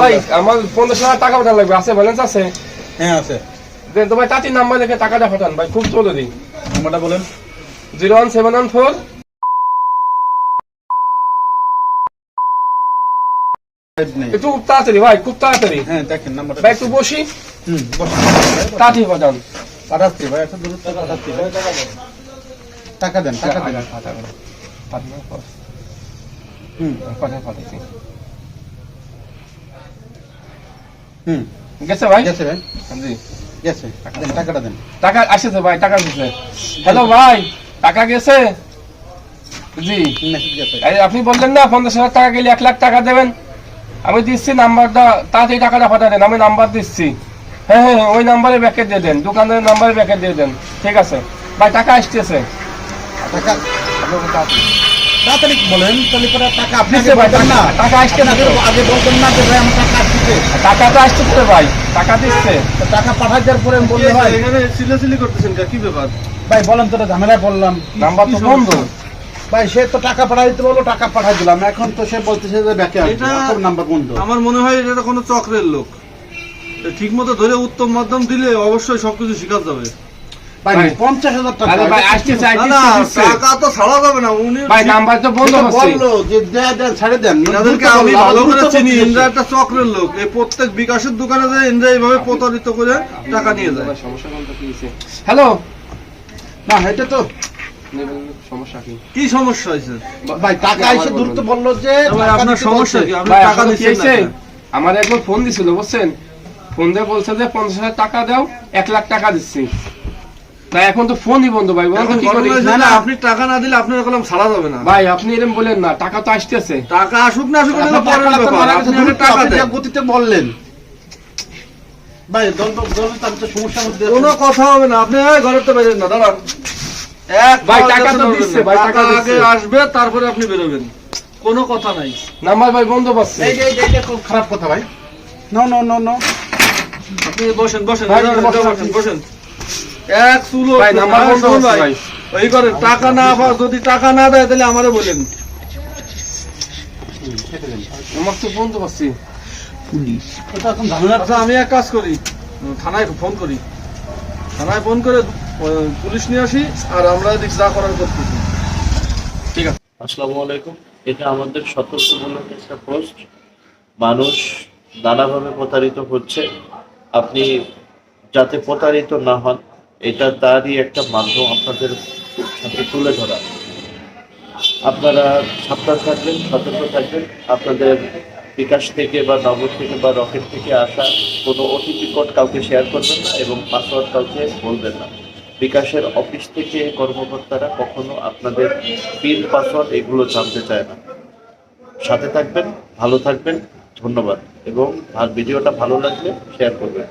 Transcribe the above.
ভাই আমার পনেরোশো হাজার টাকা পাঠান লাগবে আছে ব্যালেন্স আছে? হ্যাঁ আছে। দেন তোমার চাচির নাম্বার লিখে টাকাটা পাঠান ভাই খুব জরুরি নাম্বারটা বলেন। Zero one seven one four. একটু তাড়াতাড়ি ভাই খুব তাড়াতাড়ি। হ্যাঁ দেখেন নাম্বারটা ভাই একটু বসি। হুম। তাড়াতাড়ি পাঠান। পাঠাচ্ছি ভাই একটা দূরত্ব পাঠাচ্ছি টাকা দেন টাকা দেন। হুম। হুম। গেছে ভাই? গেছে ভাই। জি। গেছে। টাকাটা দেন। টাকা আসেছে ভাই টাকা গেছে হ্যালো ভাই টাকা গেছে? জি। আপনি বললেন না পঞ্চাশ হাজার টাকা গেলে এক লাখ টাকা দেবেন। আমি দিচ্ছি নাম্বারটা তাড়াতাড়ি টাকাটা পাঠা দেন আমি নাম্বার দিচ্ছি। হ্যাঁ হ্যাঁ হ্যাঁ, ওই নাম্বারে ব্যাকে দিয়ে দেন দোকানের নাম্বারে ব্যাকে দিয়ে দেন। ঠিক আছে। ভাই টাকা আসতেছে। টাকা তাড়াতাড়ি বলেন তাহলে পরে টাকা আপনি টাকা না। টাকা আগে তো। আগে বলবেন না যে ভাই আমার টাকা আসছে। টাকা তো আসতেছে ভাই টাকা দিচ্ছে। টাকা পাঠাই দেওয়ার পরে বললে ভাই এখানে সিলেসিলি করতেছেন কি ব্যাপার? ভাই বলেন তোরা ঝামেলায় বললাম। নাম্বার তো বন্ধ। ভাই সে তো টাকা পাঠাই দিতে বলল টাকা পাঠাই দিলাম। এখন তো সে বলতেছে যে ব্যাকে আসবে। এটা- নাম্বার বন্ধ। আমার মনে হয় এটা কোনো চক্রের লোক। ঠিক মতো ধরে উত্তম মাধ্যম দিলে অবশ্যই সবকিছু শিখা যাবে। পঞ্চাশ হাজার টাকা আসতেছে না টাকা তো ছাড়া যাবে না উনি ভাই নাম্বার তো বন্ধ সে তো হচ্ছে। বলল যে দেয় দেন ছাড়ে দেন। এনাদেরকে আমি ভালো করে চিনি। ইন্দ্রা একটা চক্রের লোক। এই প্রত্যেক বিকাশের দোকানে যায় ইন্দ্রা এইভাবে প্রতারিত করে টাকা নিয়ে যায়। সমস্যা কোনটা কি হয়েছে হ্যালো। না এটা তো সমস্যা কি কি সমস্যা হয়েছে? ভাই টাকা এসে দ্রুত বলল যে আপনার সমস্যা কি? আপনি টাকা দিচ্ছেন? আমার একবার ফোন দিছিল বুঝছেন? ফোন দিয়ে বলছে যে পঞ্চাশ হাজার টাকা দাও এক লাখ টাকা দিচ্ছি। না এখন তো ফোনই বন্ধ ভাই বলেন তো এখন কি ঘটনা করি? হয়েছে না, না। আপনি টাকা না দিলে আপনার কলম ছাড়া যাবে না। ভাই আপনি এরকম বলেন না টাকা তো আসতেছে। টাকা আসুক না আসুক আপনি টাকা দেন। গতিতে বললেন। ভাই দল দল দল তো সমস্যার মধ্যে কোনো কথা হবে না। আপনি ঘরের তো বেরোবেন না দাঁড়ান। এক ভাই, টাকা তো দিচ্ছে, ভাই, টাকা টাকা আগে আসবে তারপরে আপনি বেরোবেন। কোনো কথা নাই। নাম্বার ভাই বন্ধ পাচ্ছে এই যে এই যে খুব খারাপ কথা ভাই। নো নো নো নো আপনি বসেন বসেন ভাই, বসেন, বসেন, বসেন বসেন। এক চুলো ভাই, নাম্বার ভাই। ওই করেন টাকা না যদি টাকা না দেয় তাহলে আমারে বলেন। আমার তো বন্ধ পাচ্ছি এটা আচ্ছা আমি এক কাজ করি। থানায় ফোন করি। থানায় ফোন করে পুলিশ নিয়ে আসি আর আমরা এদিক যা করার করতেছি। আসসালামু আলাইকুম। এটা আমাদের সতর্কমূলক একটা পোস্ট মানুষ নানাভাবে প্রতারিত হচ্ছে। আপনি যাতে প্রতারিত না হন এটা তারই একটা মাধ্যম আপনাদের সাথে তুলে ধরা। আপনারা সাবধান থাকবেন, সতর্ক থাকবেন। আপনাদের বিকাশ থেকে বা নগদ থেকে বা রকেট থেকে আসা কোনো কোড কাউকে শেয়ার করবেন না এবং পাসওয়ার্ড কাউকে বলবেন না। বিকাশের অফিস থেকে কর্মকর্তারা কখনো আপনাদের পিন, পাসওয়ার্ড এগুলো জানতে চায় না। সাথে থাকবেন, ভালো থাকবেন, ধন্যবাদ। এবং ভিডিওটা ভালো লাগলে শেয়ার করবেন।